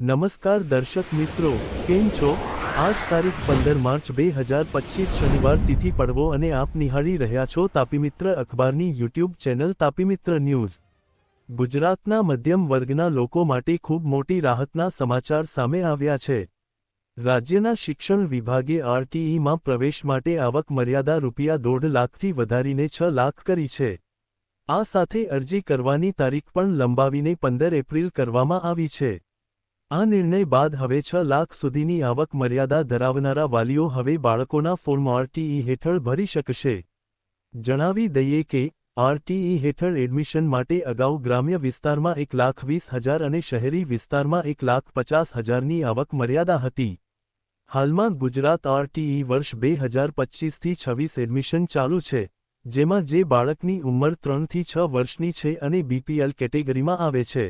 નમસ્કાર દર્શક મિત્રો, કેમ છો? આજ તારીખ પંદર માર્ચ બે હજાર પચીસ શનિવાર તિથિ પડવો અને આપ નિહાળી રહ્યા છો તાપીમિત્ર અખબારની યુટ્યુબ ચેનલ તાપીમિત્ર ન્યૂઝ. ગુજરાતના મધ્યમ વર્ગના લોકો માટે ખૂબ મોટી રાહતના સમાચાર સામે આવ્યા છે. રાજ્યના શિક્ષણ વિભાગે આરટીઈમાં પ્રવેશ માટે આવક મર્યાદા રૂપિયા દોઢ લાખથી વધારીને છ લાખ કરી છે. આ સાથે અરજી કરવાની તારીખ પણ લંબાવીને પંદર એપ્રિલ કરવામાં આવી છે. આ નિર્ણય બાદ હવે છ લાખ સુધીની આવક મર્યાદા ધરાવનારા વાલીઓ હવે બાળકોના ફોર્મ આરટીઈ હેઠળ ભરી શકશે. જણાવી દઈએ કે, આરટીઈ હેઠળ એડમિશન માટે અગાઉ ગ્રામ્ય વિસ્તારમાં એક લાખ વીસ હજાર અને શહેરી વિસ્તારમાં એક લાખ પચાસ હજારની આવક મર્યાદા હતી. હાલમાં ગુજરાત આરટીઈ વર્ષ બે હજાર પચીસથી છવ્વીસ એડમિશન ચાલુ છે, જેમાં જે બાળકની ઉંમર ત્રણથી છ વર્ષની છે અને બીપીએલ કેટેગરીમાં આવે છે.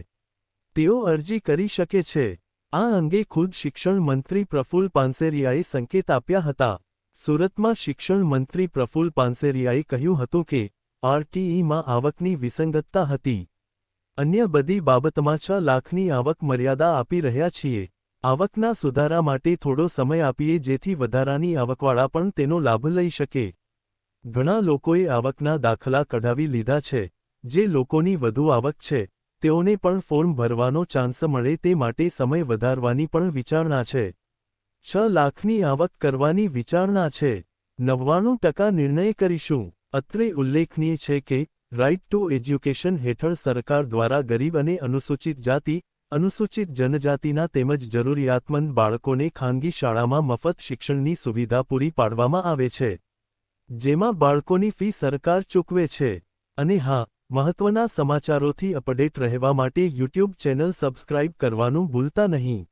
તેઓ અરજી કરી શકે છે. આ અંગે ખુદ શિક્ષણ મંત્રી પ્રફુલ પાનસેરિયાએ સંકેત આપ્યા હતા. સુરતમાં શિક્ષણ મંત્રી પ્રફુલ પાનસેરિયાએ કહ્યું હતું કે, આરટીઈમાં આવકની વિસંગતતા હતી. અન્ય બધી બાબતમાં છ લાખની આવક મર્યાદા આપી રહ્યા છીએ. આવકના સુધારા માટે થોડો સમય આપીએ જેથી વધારાની આવકવાળા પણ તેનો લાભ લઈ શકે. ઘણા લોકોએ આવકના દાખલા કઢાવી લીધા છે, જે લોકોની વધુ આવક છે. તેઓને પણ ફોર્મ ભરવાનો ચાન્સ મળે તે માટે સમય વધારવાની પણ વિચારણા છે. છ લાખની આવક કરવાની વિચારણા છે. નવ્વાણું ટકા નિર્ણય કરીશું. અત્રે ઉલ્લેખનીય છે કે રાઇટ ટુ એજ્યુકેશન હેઠળ સરકાર દ્વારા ગરીબ અને અનુસૂચિત જાતિ, અનુસૂચિત જનજાતિના તેમજ જરૂરિયાતમંદ બાળકોને ખાનગી શાળામાં મફત શિક્ષણની સુવિધા પૂરી પાડવામાં આવે છે. જેમાં બાળકોની ફી સરકાર ચૂકવે છે. અને હા મહત્વના સમાચારોથી અપડેટ રહેવા માટે યુટ્યુબ ચેનલ સબસ્ક્રાઇબ કરવાનું ભૂલતા નહીં.